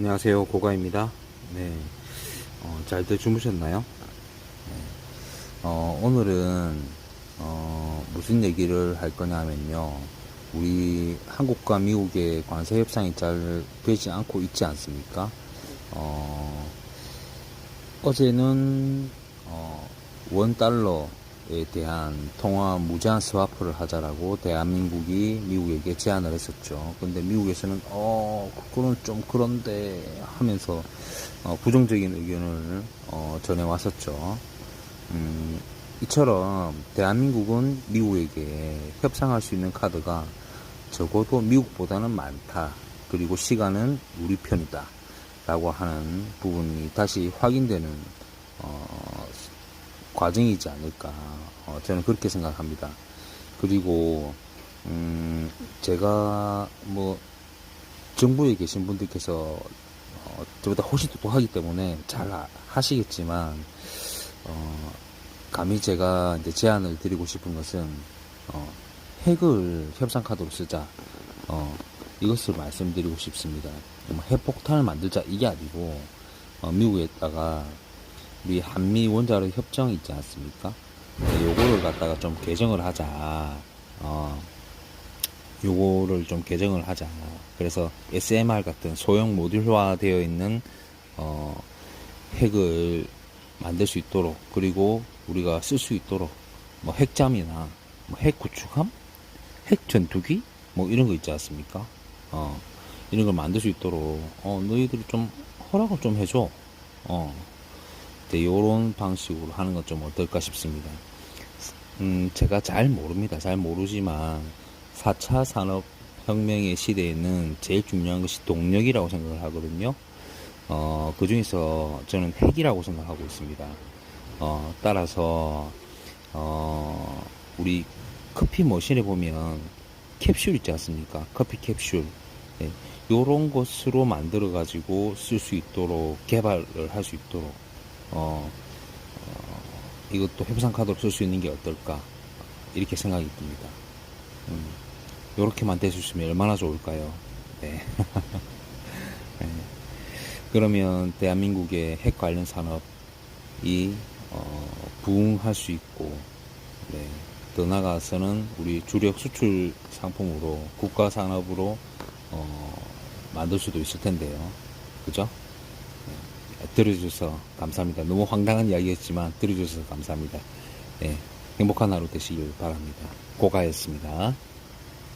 안녕하세요 고가입니다 네, 어, 잘들 주무셨나요? 네. 어, 오늘은 어, 무슨 얘기를 할 거냐면요 우리 한국과 미국의 관세 협상이 잘 되지 않고 있지 않습니까? 어, 어제는 어, 원 달러에 대한 통화 무제한 스와프를 하자라고 대한민국이 미국에게 제안을 했었죠. 근데 미국에서는 어 그거는 좀 그런데 하면서 어, 부정적인 의견을 어, 전해 왔었죠. 음, 이처럼 대한민국은 미국에게 협상할 수 있는 카드가 적어도 미국보다는 많다. 그리고 시간은 우리 편이다. 라고 하는 부분이 다시 확인되는 어, 과정이지 않을까 어, 저는 그렇게 생각합니다. 그리고 음, 제가 뭐 정부에 계신 분들께서 어, 저보다 훨씬 똑똑하기 때문에 잘 아- 하시겠지만 어, 감히 제가 이제 제안을 드리고 싶은 것은 어, 핵을 협상 카드로 쓰자. 어, 이것을 말씀드리고 싶습니다. 뭐 핵폭탄을 만들자 이게 아니고 어, 미국에다가 우리 한미 원자력 협정이 있지 않습니까? 네, 요거를 갖다가 좀 개정을 하자. 어, 요거를 좀 개정을 하자. 그래서 SMR 같은 소형 모듈화 되어 있는 어, 핵을 만들 수 있도록 그리고 우리가 쓸 수 있도록 뭐 핵잠이나 뭐 핵 구축함, 핵 전투기 뭐 이런 거 있지 않습니까? 어, 이런 걸 만들 수 있도록 어, 너희들이 좀 허락을 좀 해줘. 어, 네, 요런 방식으로 하는 건 좀 어떨까 싶습니다. 음, 제가 잘 모릅니다. 잘 모르지만 4차 산업 혁명의 시대에는 제일 중요한 것이 동력이라고 생각을 하거든요. 어, 그 중에서 저는 핵이라고 생각하고 있습니다. 어, 따라서, 어, 우리 커피 머신에 보면 캡슐 있지 않습니까? 커피 캡슐. 네, 요런 것으로 만들어 가지고 쓸 수 있도록 개발을 할 수 있도록, 어, 어, 이것도 협상 카드로 쓸 수 있는 게 어떨까? 이렇게 생각이 듭니다. 음, 요렇게만 될수 있으면 얼마나 좋을까요? 네. 네. 그러면 대한민국의 핵 관련 산업이 어, 부흥할 수 있고 네, 더 나아가서는 우리 주력 수출 상품으로 국가 산업으로 어, 만들 수도 있을 텐데요. 그죠? 네, 들어주셔서 감사합니다. 너무 황당한 이야기였지만 들어주셔서 감사합니다. 네, 행복한 하루 되시길 바랍니다. 고가였습니다.